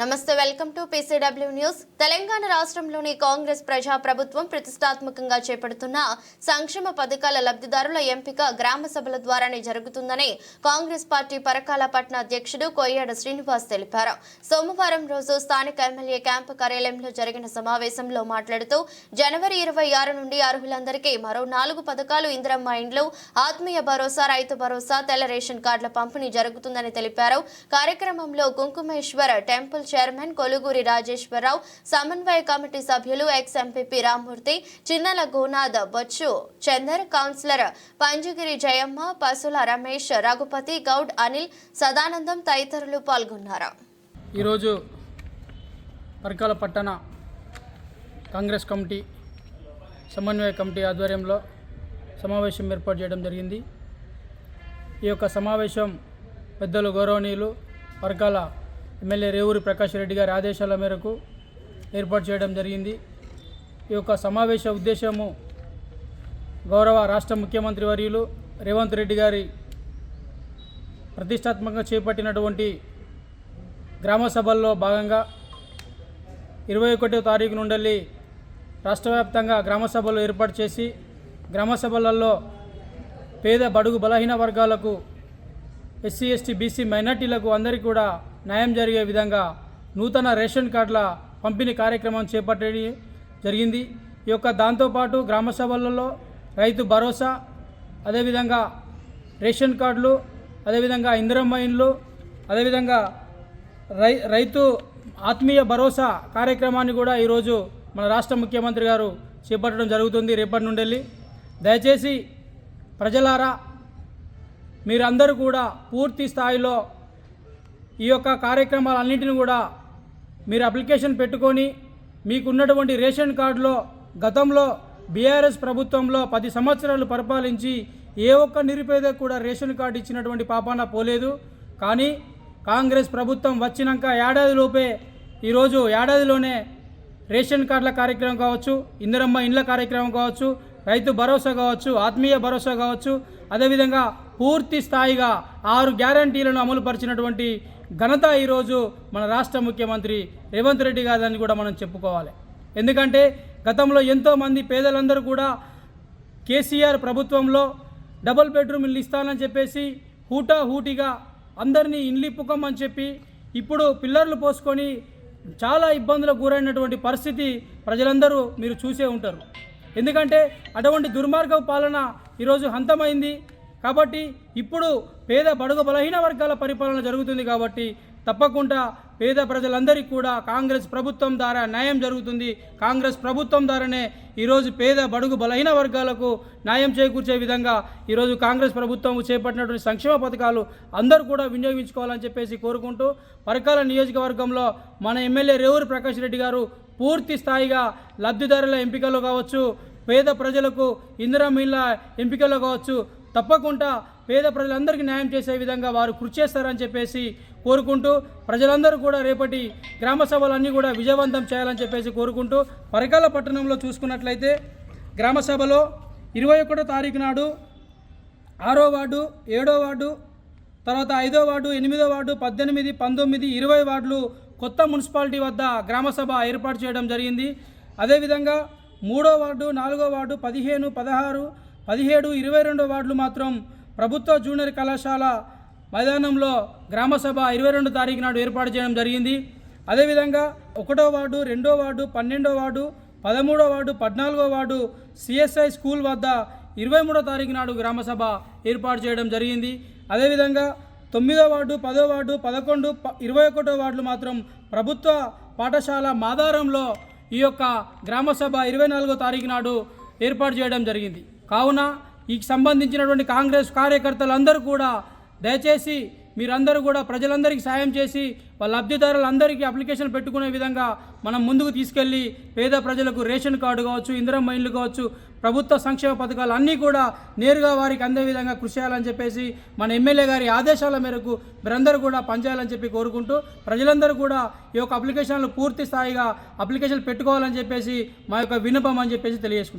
నమస్తే welcome to PCW news. Telangana రాష్ట్రంలోని కాంగ్రెస్ ప్రజా ప్రభుత్వం ప్రతిష్టాత్మకంగా చేపడుతున్న సంక్షేమ పథకాల లబ్ధిదారుల ఎంపిక గ్రామ సభల ద్వారానే జరుగుతుందని కాంగ్రెస్ పార్టీ పరకాల పట్న అధ్యక్షుడు కొయ్యాడ శ్రీనివాస్ తెలిపారు. సోమవారం రోజు స్థానిక ఎమ్మెల్యే క్యాంపు కార్యాలయంలో జరిగిన సమావేశంలో మాట్లాడుతూ జనవరి ఇరవై ఆరు నుండి అర్హులందరికీ మరో నాలుగు పథకాలు ఇందిరమ్మ ఇండ్లు ఆత్మీయ భరోసా రైతు భరోసా తెల్ల రేషన్ కార్డుల పంపిణీ జరుగుతుందని తెలిపారు. కార్యక్రమంలో కుంకుమేశ్వర టెంపుల్ చైర్మన్ కొలుగురి రాజేశ్వరరావు సమన్వయ కమిటీ సభ్యులు ex MPP Rammurthy Chinnala Gonath Bochchu Chandar councillor Panjagiri Jayamma Pasula Ramesh Raghupathi Goud Anil Sadanandam తదితరులు పాల్గొన్నారు. ఈరోజు పరకాల పట్టణ కాంగ్రెస్ కమిటీ సమన్వయ కమిటీ ఆధ్వర్యంలో సమావేశం ఏర్పాటు చేయడం జరిగింది. ఈ యొక్క సమావేశం పెద్దలు గౌరవనీయులు వర్గాల ఎమ్మెల్యే రేవూరి ప్రకాష్ రెడ్డి గారి ఆదేశాల మేరకు ఏర్పాటు చేయడం జరిగింది. ఈ యొక్క సమావేశ ఉద్దేశము గౌరవ రాష్ట్ర ముఖ్యమంత్రి వర్యులు రేవంత్ రెడ్డి గారి ప్రతిష్టాత్మకంగా చేపట్టినటువంటి గ్రామ సభల్లో భాగంగా ఇరవై ఒకటో తారీఖు నుండి రాష్ట్ర వ్యాప్తంగా గ్రామ సభలు ఏర్పాటు చేసి గ్రామ సభలలో పేద బడుగు బలహీన వర్గాలకు ఎస్సీ ఎస్టీ బీసీ మైనార్టీలకు అందరికీ కూడా న్యాయం జరిగే విధంగా నూతన రేషన్ కార్డుల పంపిణీ కార్యక్రమం చేపట్టడం జరిగింది. ఈ యొక్క దాంతోపాటు గ్రామ సభలలో రైతు భరోసా అదేవిధంగా రేషన్ కార్డులు అదేవిధంగా ఇందిరమ్మ ఇండ్లు అదేవిధంగా రై రైతు ఆత్మీయ భరోసా కార్యక్రమాన్ని కూడా ఈరోజు మన రాష్ట్ర ముఖ్యమంత్రి గారు చేపట్టడం జరుగుతుంది రేపటి నుండి వెళ్ళి దయచేసి ప్రజలారా మీరందరూ కూడా పూర్తి స్థాయిలో ఈ యొక్క కార్యక్రమాలన్నింటిని కూడా మీరు అప్లికేషన్ పెట్టుకొని మీకున్నటువంటి రేషన్ కార్డులో గతంలో బీఆర్ఎస్ ప్రభుత్వంలో పది సంవత్సరాలు పరిపాలించి ఏ ఒక్క నిరుపేదకు కూడా రేషన్ కార్డు ఇచ్చినటువంటి పాపాన పోలేదు. కానీ కాంగ్రెస్ ప్రభుత్వం వచ్చినాక ఏడాది లోపే ఈరోజు ఏడాదిలోనే రేషన్ కార్డుల కార్యక్రమం కావచ్చు ఇందిరమ్మ ఇండ్ల కార్యక్రమం కావచ్చు రైతు భరోసా కావచ్చు ఆత్మీయ భరోసా కావచ్చు అదేవిధంగా పూర్తి స్థాయిగా ఆరు గ్యారంటీలను అమలుపరిచినటువంటి ఘనత ఈరోజు మన రాష్ట్ర ముఖ్యమంత్రి రేవంత్ రెడ్డి గారిని కూడా మనం చెప్పుకోవాలి. ఎందుకంటే గతంలో ఎంతోమంది పేదలందరూ కూడా కేసీఆర్ ప్రభుత్వంలో డబుల్ బెడ్రూమ్ ఇల్లు ఇస్తానని చెప్పేసి హూటా హూటిగా అందరినీ ఇండ్లు చెప్పి ఇప్పుడు పిల్లర్లు పోసుకొని చాలా ఇబ్బందులకు గురైనటువంటి పరిస్థితి ప్రజలందరూ మీరు చూసే ఉంటారు. ఎందుకంటే అటువంటి దుర్మార్గ పాలన ఈరోజు హంతమైంది. కాబట్టి ఇప్పుడు పేద బడుగు బలహీన వర్గాల పరిపాలన జరుగుతుంది కాబట్టి తప్పకుండా పేద ప్రజలందరికీ కూడా కాంగ్రెస్ ప్రభుత్వం ద్వారా న్యాయం జరుగుతుంది. కాంగ్రెస్ ప్రభుత్వం ద్వారానే ఈరోజు పేద బడుగు బలహీన వర్గాలకు న్యాయం చేకూర్చే విధంగా ఈరోజు కాంగ్రెస్ ప్రభుత్వం చేపట్టినటువంటి సంక్షేమ పథకాలు అందరూ కూడా వినియోగించుకోవాలని చెప్పేసి కోరుకుంటూ పరకాల నియోజకవర్గంలో మన ఎమ్మెల్యే రేవూరి ప్రకాష్ రెడ్డి గారు పూర్తి స్థాయిగా లబ్ధిదారుల ఎంపికలో కావచ్చు పేద ప్రజలకు ఇందిరా మిల్ల ఎంపికలో కావచ్చు తప్పకుండా పేద ప్రజలందరికీ న్యాయం చేసే విధంగా వారు కృషి చేస్తారని చెప్పేసి కోరుకుంటూ ప్రజలందరూ కూడా రేపటి గ్రామ సభలన్నీ కూడా విజయవంతం చేయాలని చెప్పేసి కోరుకుంటూ పరికాల పట్టణంలో చూసుకున్నట్లయితే గ్రామ సభలో ఇరవై ఒకటో తారీఖు నాడు ఆరో వార్డు ఏడో వార్డు తర్వాత ఐదో వార్డు ఎనిమిదో వార్డు పద్దెనిమిది పంతొమ్మిది ఇరవై వార్డులు కొత్త మున్సిపాలిటీ వద్ద గ్రామసభ ఏర్పాటు చేయడం జరిగింది. అదేవిధంగా మూడో వార్డు నాలుగో వార్డు పదిహేను పదహారు పదిహేడు ఇరవై రెండో వార్డులు మాత్రం ప్రభుత్వ జూనియర్ కళాశాల మైదానంలో గ్రామసభ ఇరవై రెండు తారీఖు నాడు ఏర్పాటు చేయడం జరిగింది. అదేవిధంగా ఒకటో వార్డు రెండో వార్డు పన్నెండో వార్డు పదమూడో వార్డు పద్నాలుగో వార్డు సిఎస్ఐ స్కూల్ వద్ద ఇరవై మూడో తారీఖు నాడు గ్రామసభ ఏర్పాటు చేయడం జరిగింది. అదేవిధంగా తొమ్మిదో వార్డు పదో వార్డు పదకొండు ఇరవై ఒకటో వార్డులు మాత్రం ప్రభుత్వ పాఠశాల మాదారంలో ఈ యొక్క గ్రామసభ ఇరవై నాలుగో తారీఖు నాడు ఏర్పాటు చేయడం జరిగింది. కావున ఈ సంబంధించినటువంటి కాంగ్రెస్ కార్యకర్తలందరూ కూడా దయచేసి మీరందరూ కూడా ప్రజలందరికీ సాయం చేసి వాళ్ళ లబ్ధిదారులందరికీ అప్లికేషన్ పెట్టుకునే విధంగా మనం ముందుకు తీసుకెళ్ళి పేద ప్రజలకు రేషన్ కార్డు కావచ్చు ఇందిరం మైన్లు కావచ్చు ప్రభుత్వ సంక్షేమ పథకాలు అన్నీ కూడా నేరుగా వారికి అందే విధంగా కృషి చేయాలని చెప్పేసి మన ఎమ్మెల్యే గారి ఆదేశాల మేరకు మీరందరూ కూడా పనిచేయాలని చెప్పి కోరుకుంటూ ప్రజలందరూ కూడా ఈ యొక్క అప్లికేషన్లు పూర్తి స్థాయిగా అప్లికేషన్లు పెట్టుకోవాలని చెప్పేసి మా యొక్క విన్నపం అని చెప్పేసి తెలియజేసుకుంటున్నాం.